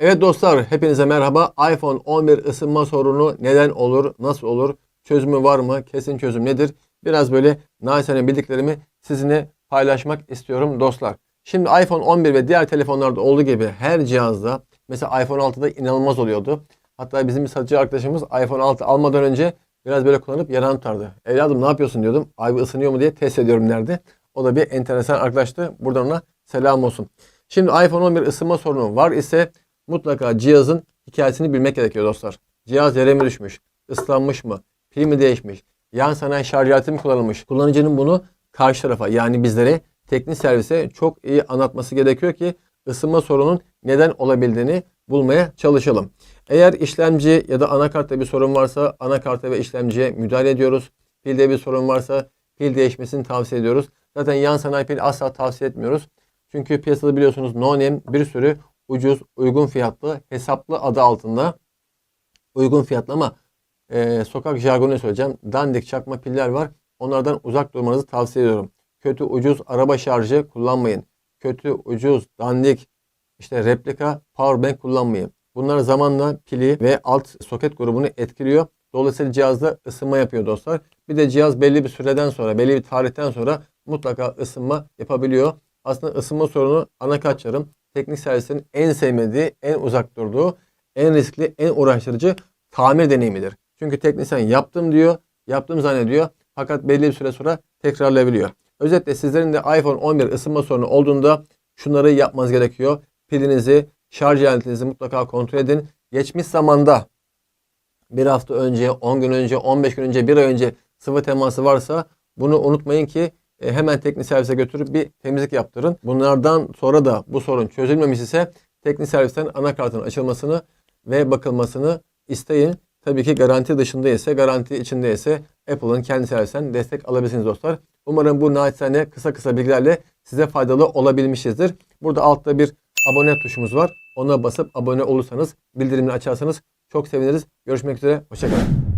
Evet dostlar hepinize merhaba. iPhone 11 ısınma sorunu neden olur, nasıl olur, çözümü var mı, kesin çözüm nedir? Biraz böyle naçizane bildiklerimi sizinle paylaşmak istiyorum dostlar. Şimdi iPhone 11 ve diğer telefonlarda olduğu gibi her cihazda mesela iPhone 6'da inanılmaz oluyordu. Hatta bizim bir satıcı arkadaşımız iPhone 6 almadan önce biraz böyle kullanıp yaran tutardı. Evladım ne yapıyorsun diyordum. Abi ısınıyor mu diye test ediyorum derdi. O da bir enteresan arkadaştı. Buradan ona selam olsun. Şimdi iPhone 11 ısınma sorunu var ise mutlaka cihazın hikayesini bilmek gerekiyor dostlar. Cihaz yere mi düşmüş, ıslanmış mı, pil mi değişmiş, yan sanayi şarj aleti mi kullanılmış? Kullanıcının bunu karşı tarafa yani bizlere teknik servise çok iyi anlatması gerekiyor ki ısınma sorunun neden olabildiğini bulmaya çalışalım. Eğer işlemci ya da anakartta bir sorun varsa anakarta ve işlemciye müdahale ediyoruz. Pilde bir sorun varsa pil değişmesini tavsiye ediyoruz. Zaten yan sanayi pil asla tavsiye etmiyoruz. Çünkü piyasada biliyorsunuz no name bir sürü ucuz, uygun fiyatlı, hesaplı adı altında uygun fiyatlı ama e, sokak jargonu söyleyeceğim. Dandik çakma piller var. Onlardan uzak durmanızı tavsiye ediyorum. Kötü, ucuz araba şarjı kullanmayın. Kötü, ucuz, dandik, işte replika powerbank kullanmayın. Bunlar zamanla pili ve alt soket grubunu etkiliyor. Dolayısıyla cihazda ısınma yapıyor dostlar. Bir de cihaz belli bir süreden sonra, belli bir tarihten sonra mutlaka ısınma yapabiliyor. Aslında ısınma sorunu anakartların teknik servislerin en sevmediği, en uzak durduğu, en riskli, en uğraştırıcı tamir deneyimidir. Çünkü teknisyen yaptım diyor, yaptım zannediyor. Fakat belli bir süre sonra tekrarlayabiliyor. Özetle sizlerin de iPhone 11 ısınma sorunu olduğunda şunları yapmanız gerekiyor. Pilinizi, şarj aletinizi mutlaka kontrol edin. Geçmiş zamanda bir hafta önce, 10 gün önce, 15 gün önce, bir ay önce sıvı teması varsa bunu unutmayın ki e, hemen teknik servise götürüp bir temizlik yaptırın. Bunlardan sonra da bu sorun çözülmemiş ise teknik servisten anakartın açılmasını ve bakılmasını isteyin. Tabii ki garanti dışında ise, garanti içinde ise Apple'ın kendi servisinden destek alabilirsiniz dostlar. Umarım bu naçizane kısa kısa bilgilerle size faydalı olabilmişizdir. Burada altta bir abone tuşumuz var. Ona basıp abone olursanız, bildirimleri açarsanız çok seviniriz. Görüşmek üzere, hoşçakalın.